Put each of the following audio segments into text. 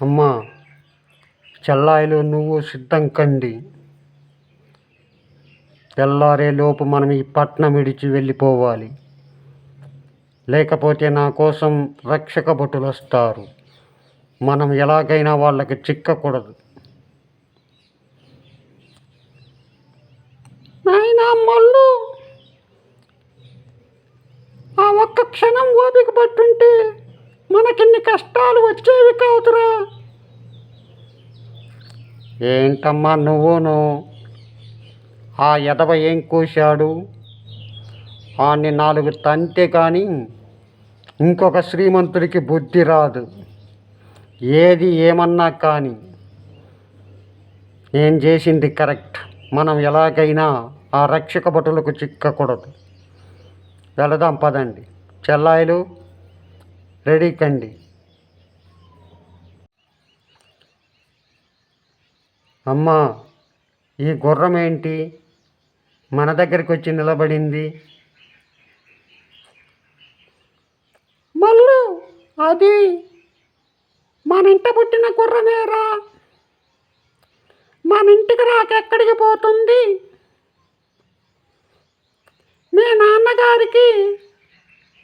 అమ్మా చెల్లాయిలు నువ్వు సిద్ధం కండి. తెల్లారే లోపు మనం ఈ పట్నం విడిచి వెళ్ళిపోవాలి. లేకపోతే నా కోసం రక్షక భటులు వస్తారు. మనం ఎలాగైనా వాళ్ళకి చిక్కకూడదు. నాయనా మల్లు! ఆ ఒక్క క్షణం ఓపిక పట్టుంటే మనకిన్ని కష్టాలు వచ్చేవి కాదురా. ఏంటమ్మా నువ్వును? ఆ ఎదవ ఏం కూశాడు? ఆన్ని నాలుగు తంతే కానీ ఇంకొక శ్రీమంతుడికి బుద్ధి రాదు. ఏది ఏమన్నా కానీ. నేను చేసింది కరెక్ట్? మనం ఎలాగైనా ఆ రక్షక భటులకు చిక్కకూడదు. వెళదాం పదండి. చెల్లాయిలు రెడీ కండి. అమ్మా ఈ గుర్రం ఏంటి? మన దగ్గరికి వచ్చి నిలబడింది. మల్లు అది మన ఇంట పుట్టిన గుర్రమేరా? మన ఇంటికి రాక ఎక్కడికి పోతుంది? మీ నాన్నగారికి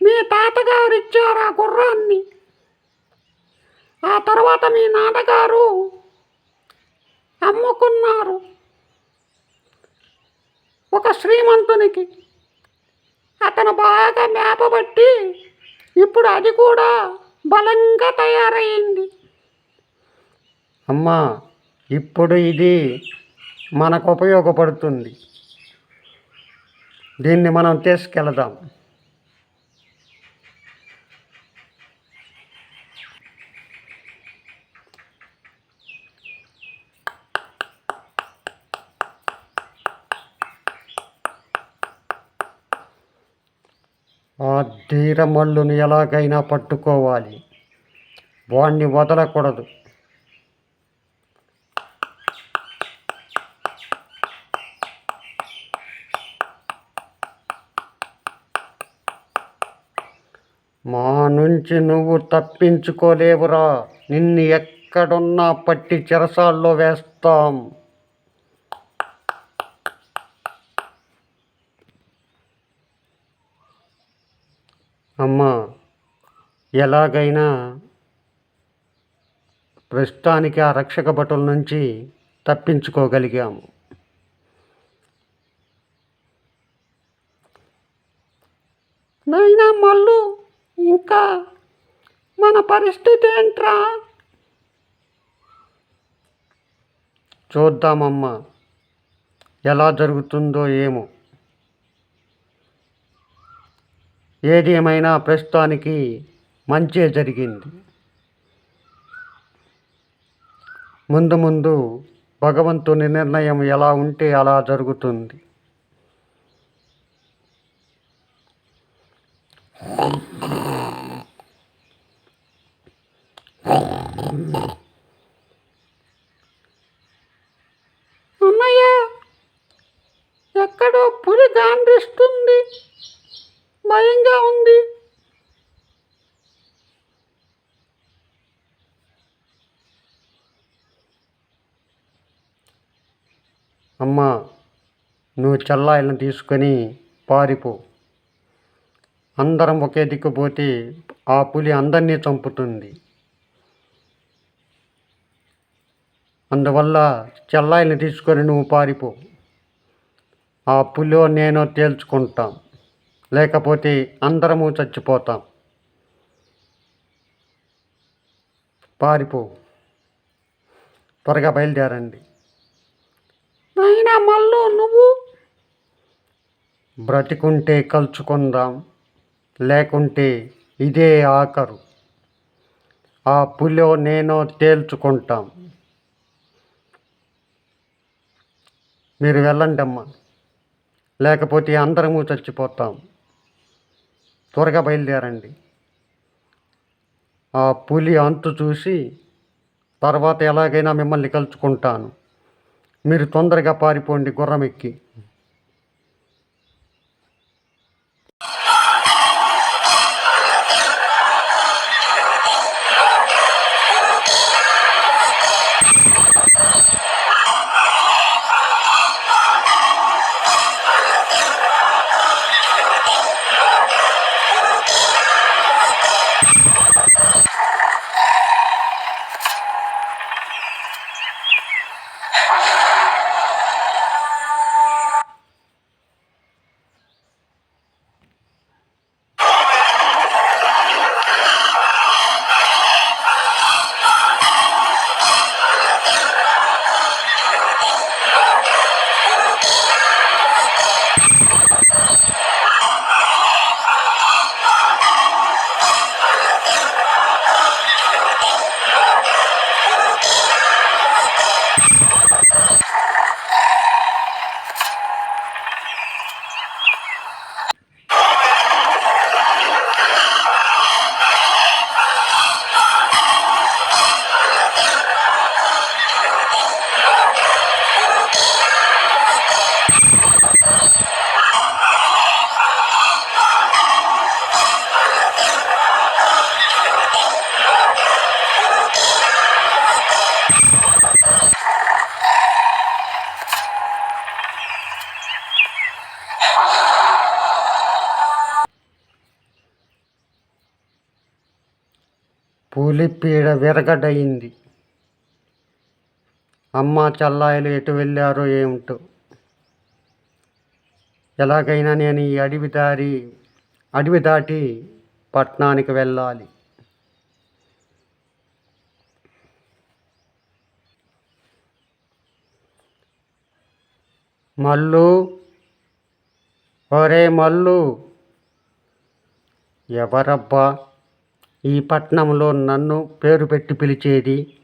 మీ తాతగారు ఇచ్చారు ఆ గుర్రాన్ని ఆ తర్వాత మీ నాన్నగారు అమ్ముకున్నారు ఒక శ్రీమంతునికి. అతను బాగా మేపబట్టి ఇప్పుడు అది కూడా బలంగా తయారయ్యింది అమ్మా ఇప్పుడు ఇది మనకు ఉపయోగపడుతుంది. దీన్ని మనం తీసుకెళదాం. ఆ ధీరమల్లుని ఎలాగైనా పట్టుకోవాలి. వాణ్ణి వదలకూడదు. మా నుంచి నువ్వు తప్పించుకోలేవురా. నిన్ను ఎక్కడున్నా పట్టి చెరసాల్లో వేస్తాం. అమ్మా ఎలాగైనా ప్రస్తుతానికి ఆ రక్షక భటుల నుంచి తప్పించుకోగలిగాము. నైనా మళ్ళు ఇంకా మన పరిస్థితి ఏంట్రా? చూద్దామమ్మా ఎలా జరుగుతుందో ఏమో. ఏది ఏమైనా ప్రస్తుతానికి మంచే జరిగింది. ముందు ముందు భగవంతుని నిర్ణయం ఎలా ఉంటే అలా జరుగుతుంది. అమ్మయ్య ఎక్కడో పులి గాండ్రిస్తుంది. భయంగా ఉంది. అమ్మా నువ్వు చల్లాయిలను తీసుకొని పారిపో. అందరం ఒకే దిక్కు పోతే ఆ పులి అందరినీ చంపుతుంది. అందువల్ల చెల్లాయిని తీసుకొని నువ్వు పారిపో. ఆ పులో నేను తేల్చుకుంటాం. లేకపోతే అందరము చచ్చిపోతాం. పారిపో. త్వరగా బయలుదేరండి. మళ్ళీ నువ్వు? బ్రతికుంటే కలుచుకుందాం. లేకుంటే ఇదే ఆఖరు. ఆ పులో నేను తేల్చుకుంటాం. మీరు వెళ్ళండి అమ్మా లేకపోతే అందరము చచ్చిపోతాం. త్వరగా బయలుదేరండి. ఆ పులి అంతు చూసి తర్వాత ఎలాగైనా మిమ్మల్ని కలుచుకుంటాను. మీరు తొందరగా పారిపోండి గుర్రం ఎక్కి పులిపీడ విరగడయింది అమ్మ చల్లాయిలు ఎటు వెళ్ళారో ఏమిటో. ఎలాగైనా నేను ఈ అడవి దారి అడవి దాటి పట్టణానికి వెళ్ళాలి. మల్లు ఒరే మల్లు ఎవరబ్బా? ఈ పట్నంలో నన్ను పేరు పెట్టి పిలిచేది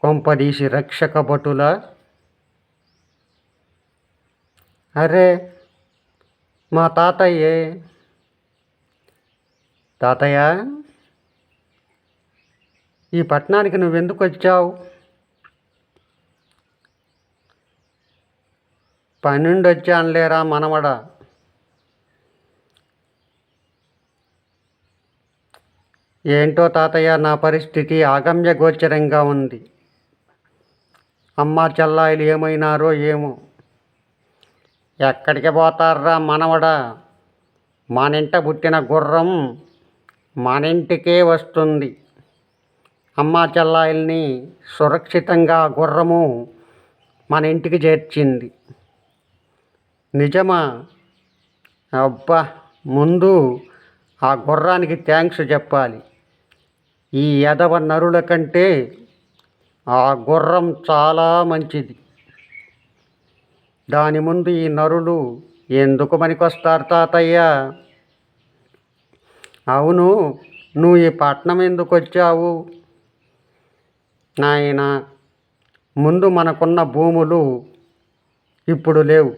కొంపదీసి రక్షక భటుల. అరే మా తాతయ్యే. తాతయ్య ఈ పట్టణానికి నువ్వెందుకు వచ్చావు? పన్నెండు వచ్చానులేరా మనవడా. ఏంటో తాతయ్య నా పరిస్థితి ఆగమ్య గోచరంగా ఉంది. అమ్మ చెల్లాయిలు ఏమైనారో ఏమో. ఎక్కడికి పోతారా మనవడా? మానింట పుట్టిన గుర్రం మానింటికే వస్తుంది. అమ్మ చెల్లాయిల్ని సురక్షితంగా ఆ గుర్రము మన ఇంటికి చేర్చింది. నిజమా? అబ్బా ముందు ఆ గుర్రానికి థ్యాంక్స్ చెప్పాలి. ఈ ఎదవ నరుల కంటే ఆ గుర్రం చాలా మంచిది. దాని ముందు ఈ నరులు ఎందుకు పనికొస్తారు తాతయ్య? అవును నువ్వు ఈ పట్నం ఎందుకు వచ్చావు? నాయన ముందు మనకున్న భూములు ఇప్పుడు లేవు.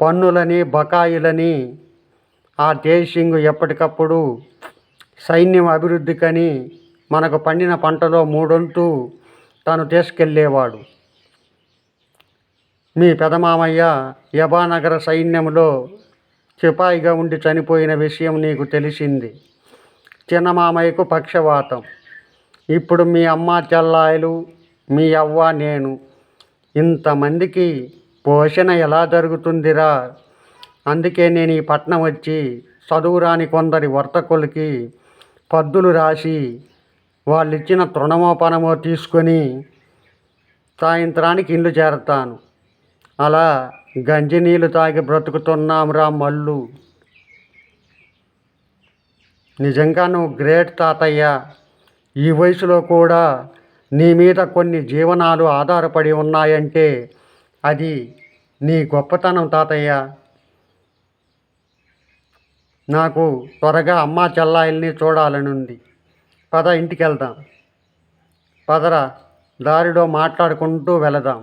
పన్నులని బకాయిలని ఆ దేశింగు ఎప్పటికప్పుడు సైన్యం అభివృద్ధికని మనకు పండిన పంటలో మూడొంతు తాను తీసుకెళ్ళేవాడు. మీ పెదమామయ్య యభానగర సైన్యంలో సిపాయిగా ఉండి చనిపోయిన విషయం నీకు తెలిసింది. చిన్న మామయ్యకు పక్షవాతం. ఇప్పుడు మీ అమ్మ చెల్లాయిలు మీ అవ్వ నేను. ఇంతమందికి పోషణ ఎలా జరుగుతుందిరా? అందుకే నేను ఈ పట్నం వచ్చి చదువురాని కొందరి వర్తకులకి పద్దులు రాసి వాళ్ళు ఇచ్చిన తృణమోపనమో తీసుకొని సాయంత్రానికి ఇల్లు చేరతాను. అలా గంజి నీళ్ళు తాగి బ్రతుకుతున్నాం రా మల్లు. నిజంగా నువ్వు గ్రేట్ తాతయ్య. ఈ వయసులో కూడా నీ మీద కొన్ని జీవనాలు ఆధారపడి ఉన్నాయంటే అది నీ గొప్పతనం తాతయ్య. నాకు త్వరగా అమ్మా చెల్లాయిల్ని చూడాలని ఉంది పద ఇంటికి వెళ్దాం పదరా దారిలో మాట్లాడుకుంటూ వెళదాం.